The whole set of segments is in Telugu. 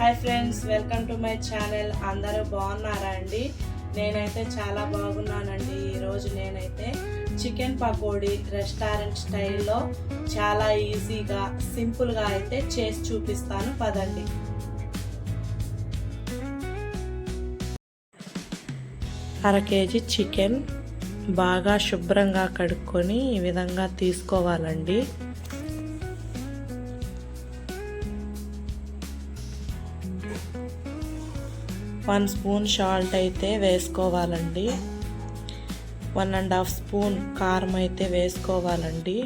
Hi friends welcome to my channel. అందరూ బాగున్నారా అండి? నేనైతే చాలా బాగున్నానండి. ఈరోజు నేనైతే చికెన్ పకోడీ రెస్టారెంట్ స్టైల్లో చాలా ఈజీగా సింపుల్గా అయితే చేసి చూపిస్తాను. పదండి. అర కేజీ చికెన్ బాగా శుభ్రంగా కడుక్కొని ఈ విధంగా తీసుకోవాలండి. వన్ స్పూన్ సాల్ట్ అయితే వేసుకోవాలండి. వన్ అండ్ హాఫ్ స్పూన్ కారం అయితే వేసుకోవాలండి.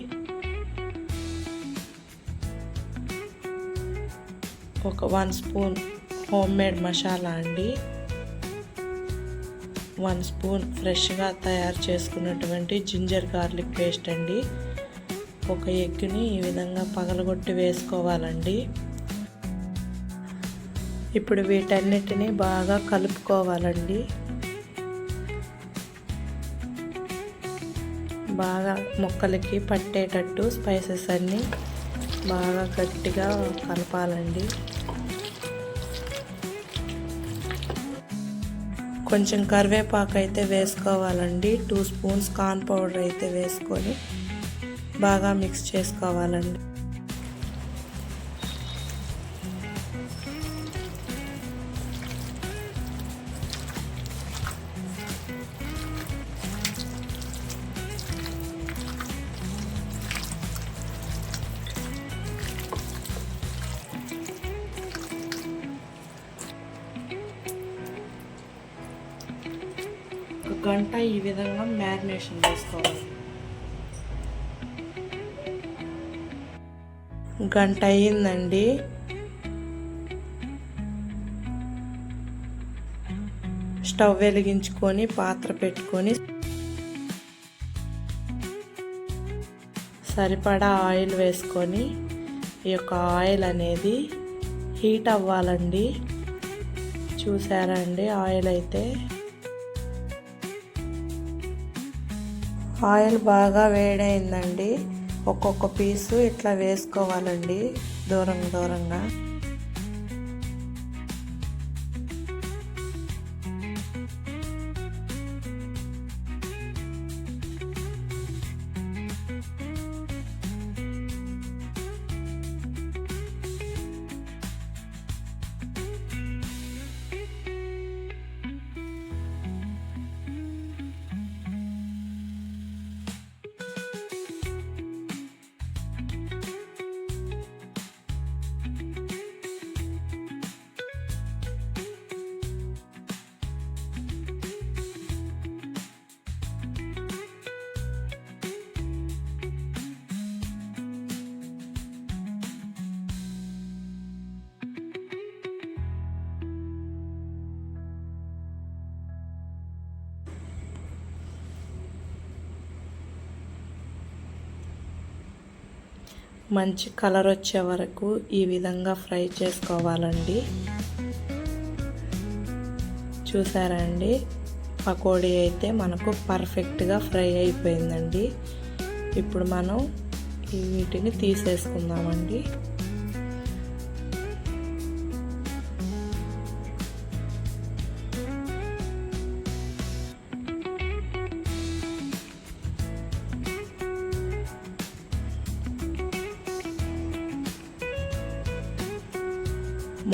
ఒక one spoon home made masala అండి. వన్ స్పూన్ ఫ్రెష్గా తయారు చేసుకున్నటువంటి జింజర్ గార్లిక్ పేస్ట్ అండి. ఒక ఎగ్ని ఈ విధంగా పగలగొట్టి వేసుకోవాలండి. ఇప్పుడు వీటన్నిటిని బాగా కలుపుకోవాలండి. బాగా ముక్కలకి పట్టేటట్టు స్పైసెస్ అన్నీ బాగా గట్టిగా కలపాలండి. కొంచెం కరివేపాకు అయితే వేసుకోవాలండి. టూ స్పూన్స్ కార్న్ పౌడర్ అయితే వేసుకొని బాగా మిక్స్ చేసుకోవాలండి. గంట ఈ విధంగా మ్యారినేషన్ చేసుకోవాలి. గంట అయ్యిందండి. స్టవ్ వెలిగించుకొని పాత్ర పెట్టుకొని సరిపడా ఆయిల్ వేసుకొని ఈ యొక్క ఆయిల్ అనేది హీట్ అవ్వాలండి. చూసారా అండి ఆయిల్ అయితే ఆయిల్ బాగా వేడైందండి. ఒక్కొక్క పీసు ఇట్లా వేసుకోవాలండి. దూరం దూరంగా. మంచి కలర్ వచ్చే వరకు ఈ విధంగా ఫ్రై చేసుకోవాలండి. చూసారా అండి? పకోడీ అయితే మనకు పర్ఫెక్ట్గా ఫ్రై అయిపోయిందండి. ఇప్పుడు మనం వీటిని తీసేసుకుందామండి.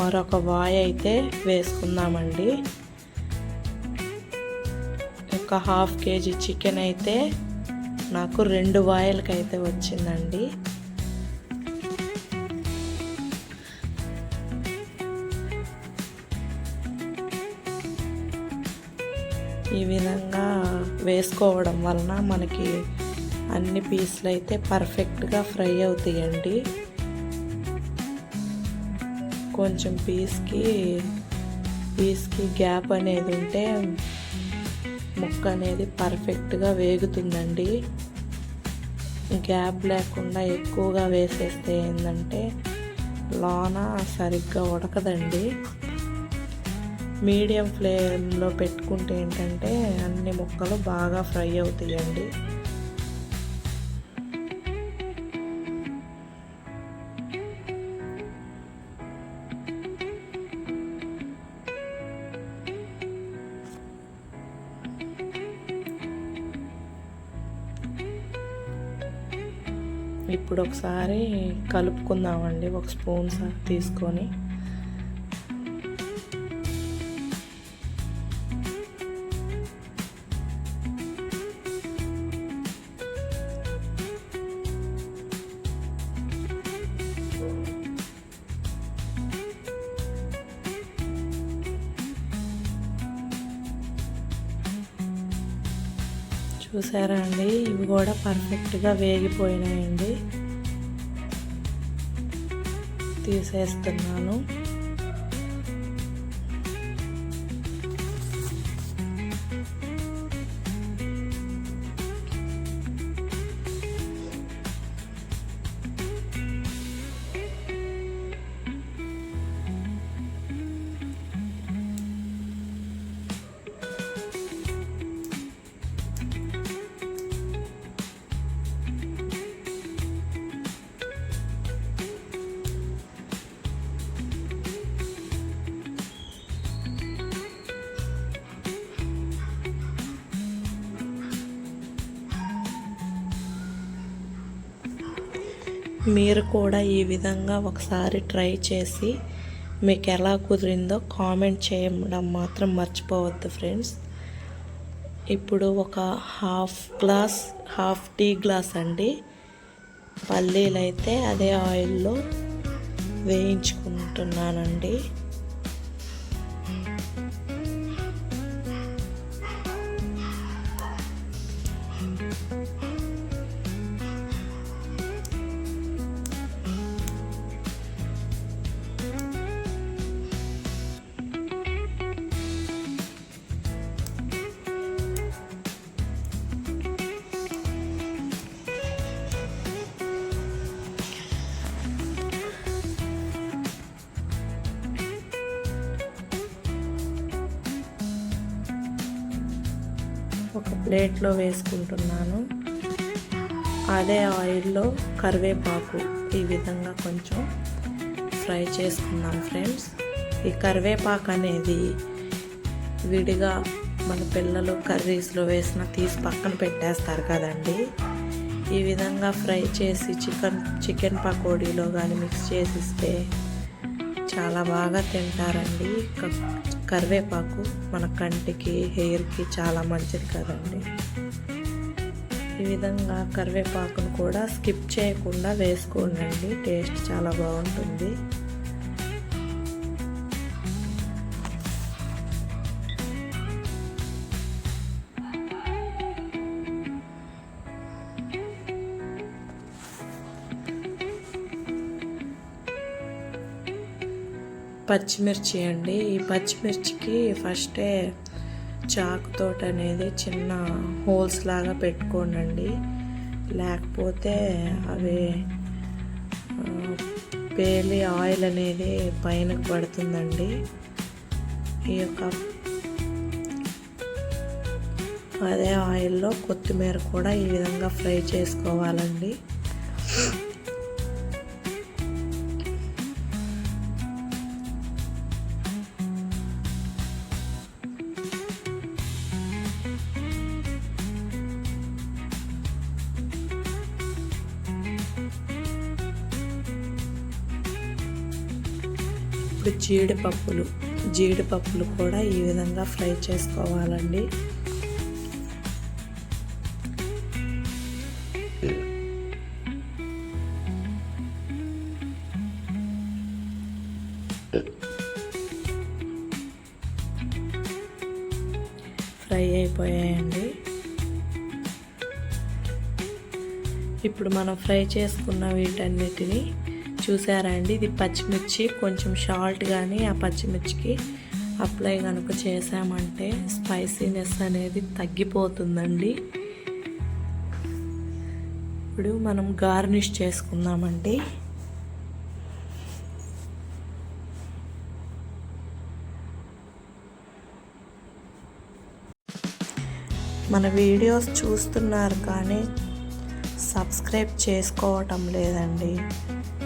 మరొక వాయ్ అయితే వేసుకుందామండి. ఒక హాఫ్ కేజీ చికెన్ అయితే నాకు రెండు వాయలకి అయితే వచ్చిందండి. ఈ విధంగా వేసుకోవడం వలన మనకి అన్ని పీసులు అయితే పర్ఫెక్ట్గా ఫ్రై అవుతాయండి. కొంచెం పీస్కి పీస్కి గ్యాప్ అనేది ఉంటే ముక్క అనేది పర్ఫెక్ట్గా వేగుతుందండి. గ్యాప్ లేకుండా ఎక్కువగా వేసేస్తే ఏంటంటే లోన సరిగ్గా ఉడకదండి. మీడియం ఫ్లేమ్లో పెట్టుకుంటే ఏంటంటే అన్ని ముక్కలు బాగా ఫ్రై అవుతాయండి. ఇప్పుడు ఒకసారి కలుపుకుందామండి ఒక స్పూన్ తీసుకొని. చూసారా అండి ఇవి కూడా పర్ఫెక్ట్గా వేగిపోయినాయండి. తీసేస్తున్నాను. మీరు కూడా ఈ విధంగా ఒకసారి ట్రై చేసి మీకు ఎలా కుదిరిందో కామెంట్ చేయడం మాత్రం మర్చిపోవద్దు ఫ్రెండ్స్. ఇప్పుడు ఒక half glass half tea glass అండి. పల్లీలు అయితే అదే ఆయిల్లో వేయించుకుంటున్నానండి. ప్లేట్లో వేసుకుంటున్నాను. అదే ఆయిల్లో కరివేపాకు ఈ విధంగా కొంచెం ఫ్రై చేసుకుందాం ఫ్రెండ్స్. ఈ కరివేపాకు అనేది విడిగా మన పిల్లలు కర్రీస్లో వేసిన తీసి పక్కన పెట్టేస్తారు కదండి. ఈ విధంగా ఫ్రై చేసి చికెన్ చికెన్ పకోడీలో కానీ మిక్స్ చేసిస్తే చాలా బాగా తింటారండి. కరివేపాకు మన కంటికి హెయిర్కి చాలా మంచిది కదండి. ఈ విధంగా కరివేపాకును కూడా స్కిప్ చేయకుండా వేసుకోండి. టేస్ట్ చాలా బాగుంటుంది. పచ్చిమిర్చి అండి. ఈ పచ్చిమిర్చికి ఫస్టే చాకుతోటి అనేది చిన్న హోల్స్ లాగా పెట్టుకోండి లేకపోతే అవి పేలి ఆయిల్ అనేది పైన పడుతుందండి. ఈ యొక్క అదే ఆయిల్లో కొత్తిమీర కూడా ఈ విధంగా ఫ్రై చేసుకోవాలండి. ఇప్పుడు జీడిపప్పులు. జీడిపప్పులు కూడా ఈ విధంగా ఫ్రై చేసుకోవాలండి. ఫ్రై అయిపోయాయండి. ఇప్పుడు మనం ఫ్రై చేసుకున్న వీటన్నిటిని చూసారా అండి? ఇది పచ్చిమిర్చి కొంచెం షాల్ట్ కానీ ఆ పచ్చిమిర్చికి అప్లై కనుక చేసామంటే స్పైసీనెస్ అనేది తగ్గిపోతుందండి. ఇప్పుడు మనం గార్నిష్ చేసుకుందామండి. మన వీడియోస్ చూస్తున్నారు కానీ సబ్స్క్రైబ్ చేసుకోవటం లేదండి.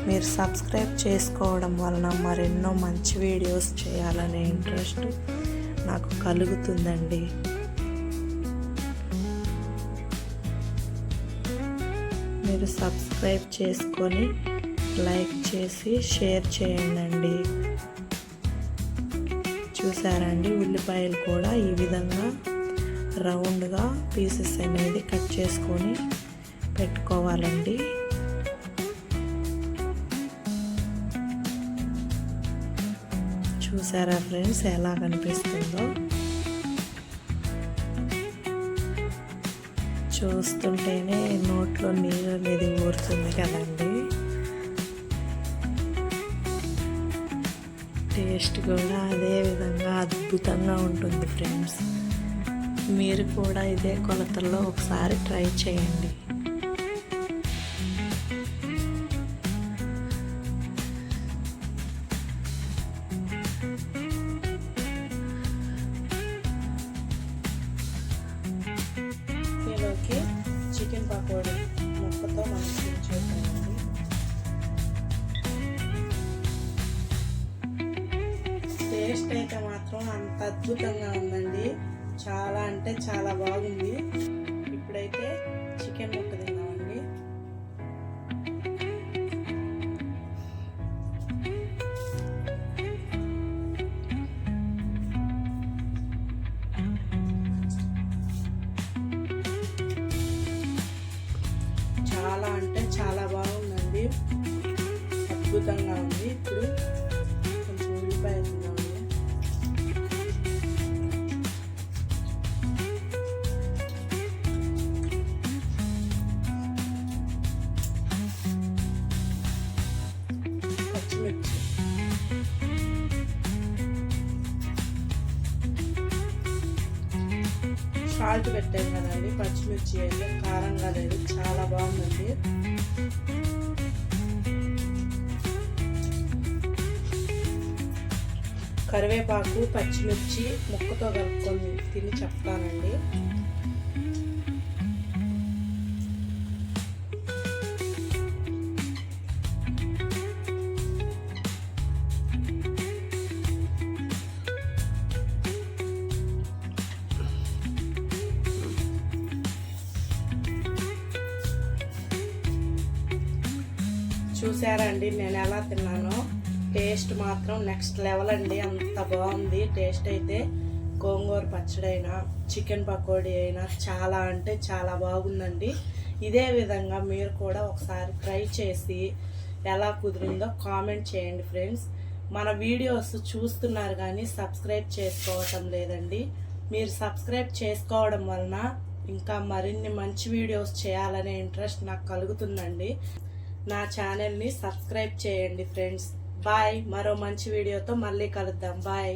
మీరు సబ్స్క్రైబ్ చేసుకోవడం వలన మరెన్నో మంచి వీడియోస్ చేయాలనే ఇంట్రెస్ట్ నాకు కలుగుతుందండి. మీరు సబ్స్క్రైబ్ చేసుకొని లైక్ చేసి షేర్ చేయండి చూసారండి? ఉల్లిపాయలు కూడా ఈ విధంగా రౌండ్గా పీసెస్ అనేది కట్ చేసుకొని పెట్టుకోవాలండి. చూసారా ఫ్రెండ్స్ ఎలా కనిపిస్తుందో? చూస్తుంటేనే నోట్లో నీరు అనేది ఊరుతుంది కదండి. టేస్ట్ కూడా అదే విధంగా అద్భుతంగా ఉంటుంది ఫ్రెండ్స్. మీరు కూడా ఇదే కొలతల్లో ఒకసారి ట్రై చేయండి. అంత అద్భుతంగా ఉందండి. చాలా అంటే చాలా బాగుంది. ఇప్పుడైతే చికెన్ ముక్క తిందామండి. చాలా అంటే చాలా బాగుందండి. అద్భుతంగా ఉంది. ఇప్పుడు కొంచెం ఉల్లిపాయ కారంగా లేదు. చాలా బాగుందండి. కరివేపాకు పచ్చిమిర్చి ముక్కతో కలుపుకొని తిని చెప్తానండి. చూసారండి నేను ఎలా తిన్నానో. టేస్ట్ మాత్రం నెక్స్ట్ లెవెల్ అండి అంత బాగుంది. టేస్ట్ అయితే గోంగూర పచ్చడి అయినా చికెన్ పకోడీ అయినా చాలా అంటే చాలా బాగుందండి. ఇదే విధంగా మీరు కూడా ఒకసారి ట్రై చేసి ఎలా కుదిరిందో కామెంట్ చేయండి ఫ్రెండ్స్. మన వీడియోస్ చూస్తున్నారు కానీ సబ్స్క్రైబ్ చేసుకోవటం లేదండి. మీరు సబ్స్క్రైబ్ చేసుకోవడం వలన ఇంకా మరిన్ని మంచి వీడియోస్ చేయాలనే ఇంట్రెస్ట్ నాకు కలుగుతుందండి. నా ఛానల్ని సబ్స్క్రైబ్ చేయండి ఫ్రెండ్స్. బాయ్. మరో మంచి వీడియోతో మళ్ళీ కలుద్దాం. బాయ్.